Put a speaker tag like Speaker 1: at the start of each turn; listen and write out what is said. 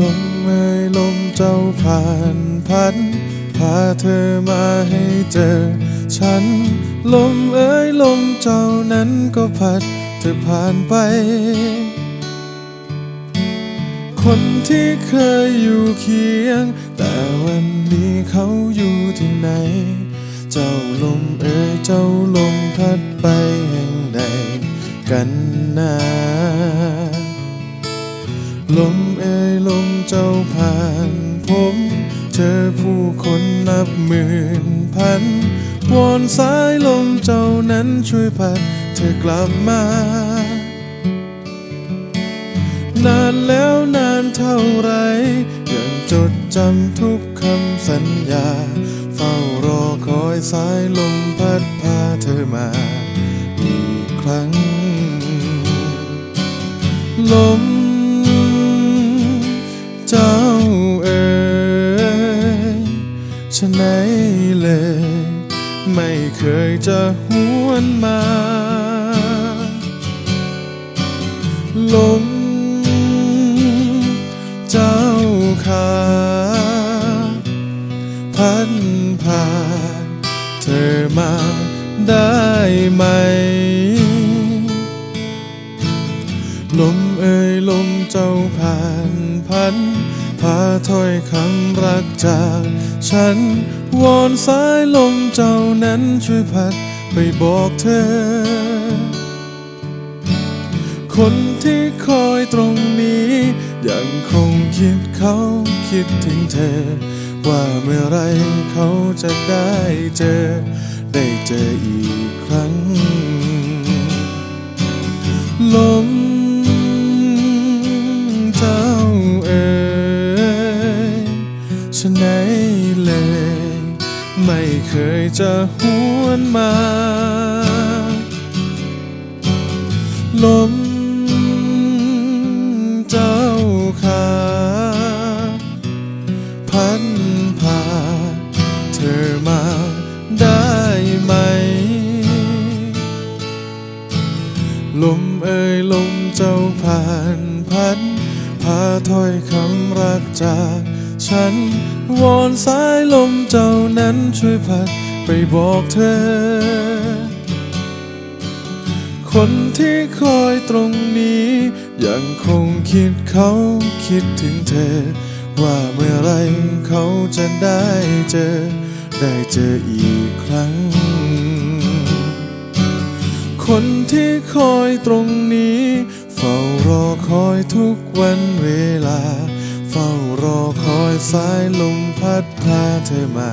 Speaker 1: ลมเอ่ยลมเจ้าผ่านพัดพาเธอมาให้เจอ ฉัน ลมเอ่ยลมเจ้านั้นก็พัดเธอผ่านไป คนที่เคยอยู่เคียง แต่วันนี้เขาอยู่ที่ไหน เจ้าลมเอ่ยเจ้าลมพัดไปแห่งใดกันนะ ลมเอ่ยลมเจ้าผ่านผม เจอผู้คนนับหมื่นพันวอนสายลมเจ้านั้นช่วยพัดเธอกลับมา นานแล้วนานเท่าไร ยังจดจำทุกคำสัญญา เฝ้ารอคอยสายลมพัดพาเธอมา อีกครั้ง ลม ไม่เคยจะหวนมา ลมเจ้าขาพันพาเธอมาได้ไหม ลมเอ่ยลมเจ้าผ่านพัน พาถ้อยคำรักจาก ฉันวอนสายลมเจ้านั้นช่วยพัดไปบอกเธอ คนที่คอยตรงนี้ ยังคงคิดเขาคิดถึงเธอ ว่าเมื่อไรเขาจะได้เจอ ได้เจออีกครั้งลม ฉะไหนเลย ไม่เคยจะหวนมา ลมเจ้าขาพันพาเธอมาได้ไหม ลมเอ่ยลมเจ้าผ่านพัดพาถ้อยคำรักจาก ฉัน วอนสายลมเจ้านั้นช่วยพัดไปบอกเธอ คนที่คอยตรงนี้ ยังคงคิดเขาคิดถึงเธอ ว่าเมื่อไรเขาจะได้เจอ ได้เจออีกครั้ง คนที่คอยตรงนี้ เฝ้ารอคอยทุกวันเวลา เฝ้ารอคอยสายลมพัดพาเธอมา